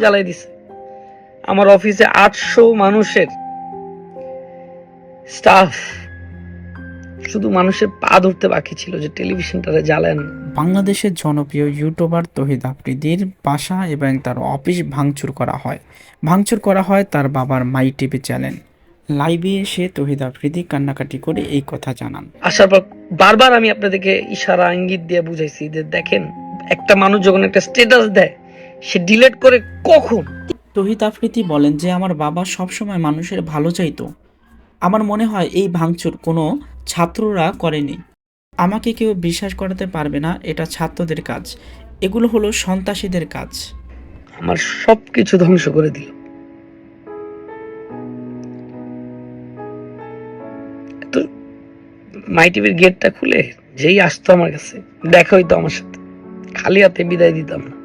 জ্বালাই দিছে। আমার অফিসে আটশো মানুষের স্টাফ শুধু মানুষের পা ধরতে বাকি ছিল যে টেলিভিশনটারে জ্বালেন বাংলাদেশের জনপ্রিয় ইউটিউবার তহিদ আফ্রিদির বাসা এবং তার অফিস ভাঙচুর করা হয়। ভাঙচুর করা হয় তার বাবার মাই টিভি চ্যানেল লাইভে এসে তহিদ আফ্রিদি কান্নাকাটি করে এই কথা জানান। আসার পর বারবার আমি আপনাদেরকে ইশারা ইঙ্গিত দিয়ে বুঝাইছি যে দেখেন একটা মানুষ যখন একটা স্টেটাস দেয় সে ডিলেট করে কখন? তহিদ আফ্রিদি বলেন যে আমার বাবা সবসময় মানুষের ভালো চাইতো। আমার মনে হয় এই ভাঙচুর কোনো ছাত্ররা করেনি। আমাকে কেউ বিশ্বাস করাতে পারবে না এটা ছাত্রদের কাজ। এগুলো হলো সন্ত্রাসীদের কাজ। আমার সবকিছু ধ্বংস করে দিল। তো মাই টিভির গেটটা খুলে যেই আসতো আমার কাছে দেখা হইতো আমার সাথে। খালি হাতে বিদায় দিতাম না।